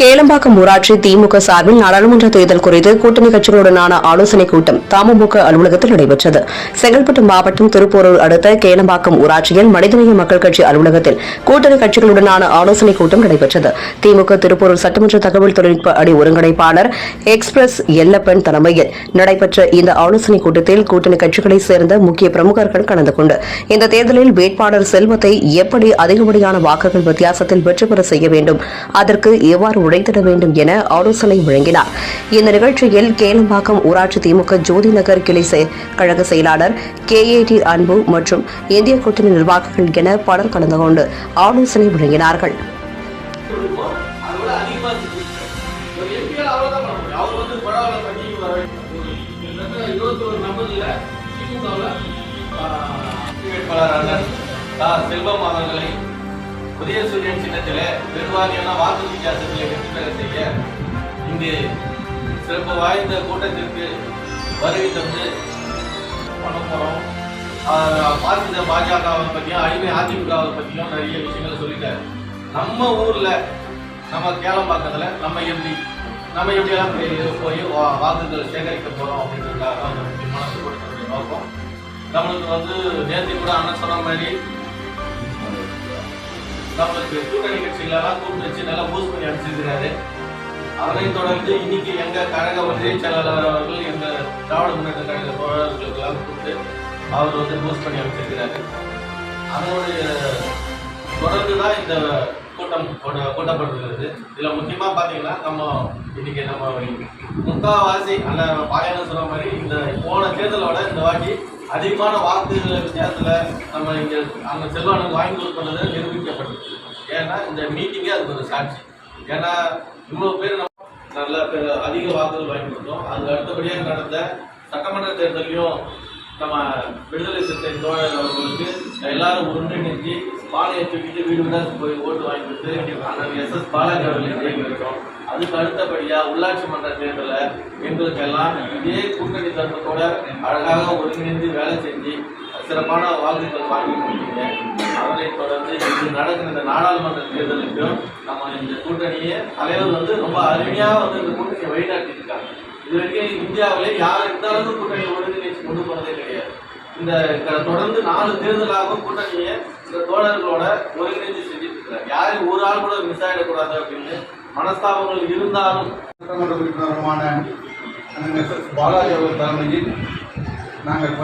கேளம்பாக்கம் ஊராட்சி திமுக சார்பில் நாடாளுமன்ற தேர்தல் குறித்து கூட்டணி கட்சிகளுடனான ஆலோசனைக் கூட்டம் தமுக அலுவலகத்தில் நடைபெற்றது. செங்கல்பட்டு மாவட்டம் திருப்போரூர் அடுத்த கேளம்பாக்கம் ஊராட்சியில் மனிதநேய மக்கள் கட்சி அலுவலகத்தில் கூட்டணி கட்சிகளுடனான ஆலோசனைக் கூட்டம் நடைபெற்றது. திமுக திருப்போரூர் சட்டமன்ற தகவல் தொழில்நுட்ப அணி ஒருங்கிணைப்பாளர் எக்ஸ்பிரஸ் எல்லப்பன் தலைமையில் நடைபெற்ற இந்த ஆலோசனைக் கூட்டத்தில் கூட்டணி கட்சிகளைச் சேர்ந்த முக்கிய பிரமுகர்கள் கலந்து கொண்டு இந்த தேர்தலில் வேட்பாளர் செல்வத்தை எப்படி அதிகப்படியான வாக்குகள் வித்தியாசத்தில் வெற்றி பெற செய்ய வேண்டும் அதற்கு எவ்வாறு உடைத்திட வேண்டும் என ஆலோசனை வழங்கினார். இந்த நிகழ்ச்சியில் கேளம்பாக்கம் ஊராட்சி திமுக ஜோதி நகர் கிளை செ- கழக செயலாளர் கே ஏ டி அன்பு மற்றும் இந்திய கூட்டணி நிர்வாகிகள் என பலர் கலந்து கொண்டு ஆலோசனை வழங்கினார்கள். செல்வம் அவர்களை புதிய சூரியன் சின்னத்தில் பெருவாரியான வாக்கு வித்தியாசத்திலே வெற்றி பெற செய்ய இங்கு சிறப்பு வாய்ந்த கூட்டத்திற்கு வருகை தந்து பண்ண போறோம். ஆஹ் பாரதிய பாஜகவை பற்றியும் அடிமை அதிமுகவை பற்றியும் நிறைய விஷயங்களை சொல்லிட்டாரு. நம்ம ஊர்ல நம்ம கேளம்பாக்கத்துல நம்ம எப்படி நம்ம எப்படியெல்லாம் போய் போய் வா- சேகரிக்க போறோம் அப்படின்றதுக்காக மனசு முக்கியமான நோக்கம். நம்மளுக்கு வந்து நேற்று கூட அண்ணன் சொன்ன மாதிரி நம்மளுக்கு கூட்டணி கட்சிகளெல்லாம் கூப்பிட்டு வச்சு நல்லா பூஸ்ட் பண்ணி அடிச்சிருக்கிறாரு. அதனைத் தொடர்ந்து இன்னைக்கு எங்க கழக ஒன்றிய செயலாளர் அவர்கள் எங்க திராவிட முன்னேற்ற கழக தோழர்களுக்கெல்லாம் கூப்பிட்டு அவர் வந்து பூஸ்ட் பண்ணி அமைச்சிருக்கிறாரு அதனுடைய தொடர்ந்து தான் இந்த கூட்டம் கூட்ட- கூட்டப்பட்டிருக்கிறது இதுல முக்கியமா பாத்தீங்கன்னா நம்ம இன்னைக்கு நம்ம முக்காவாசி அந்த பாயன சொன்ன மாதிரி இந்த போன தேர்தலோட இந்த வாட்டி அதிகமான வாக்குகள் வித்தியாசத்துல நம்ம இங்க அந்த செல்வானுக்கு வாங்கி கொடுப்பது ஏன்னா இந்த மீட்டிங்கே அதுக்கு ஒரு சாட்சி. ஏன்னா இவ்வளோ பேர் நம்ம நல்ல பேர் அதிக வாக்குகள் வாங்கி கொடுத்தோம். அதுக்கு அடுத்தபடியாக நடந்த சட்டமன்ற தேர்தலையும் நம்ம விடுதலை சிறுத்தை தோழர் அவர்களுக்கு எல்லாரும் ஒன்றிணைஞ்சு பாலையை தூக்கிட்டு வீடு வீடாக போய் ஓட்டு வாங்கி கொடுத்து அண்ணன் எஸ் எஸ் பாலாஜி அவர்களை ஜெயிக்க அதுக்கு அடுத்தபடியாக உள்ளாட்சி மன்ற தேர்தலில் எங்களுக்கு எல்லாம் இதே கூட்டணி தர்மத்தோட அழகாக ஒருங்கிணைந்து வேலை செஞ்சு சிறப்பான வாக்குகள் வாங்கி கொடுத்தீங்க. அதனை தொடர்ந்து இது நடக்கிற நாடாளுமன்ற தேர்தலுக்கும் நம்ம இந்த கூட்டணியை தலைவர் வந்து ரொம்ப அருமையாக வந்து இந்த கூட்டணியை வழிநடத்தி இருக்காங்க இது வரைக்கும் இந்தியாவிலே யார் எந்த அளவுக்கு கூட்டணியை ஒருங்கிணைச்சு கொண்டு போனதே கிடையாது. இந்த தொடர்ந்து நாலு தேர்தலாக கூட்டணியை இந்த தோழர்களோட ஒருங்கிணைந்து செஞ்சுட்டு இருக்கிறாங்க யாரும் ஒரு ஆள் கூட மிஸ் ஆகிடக்கூடாது அப்படின்னு மனஸ்தாபங்கள் இருந்தாலும் சட்டமன்ற உறுப்பினருமான பாலாஜி அவர்கள் தலைமையில் நாங்கள்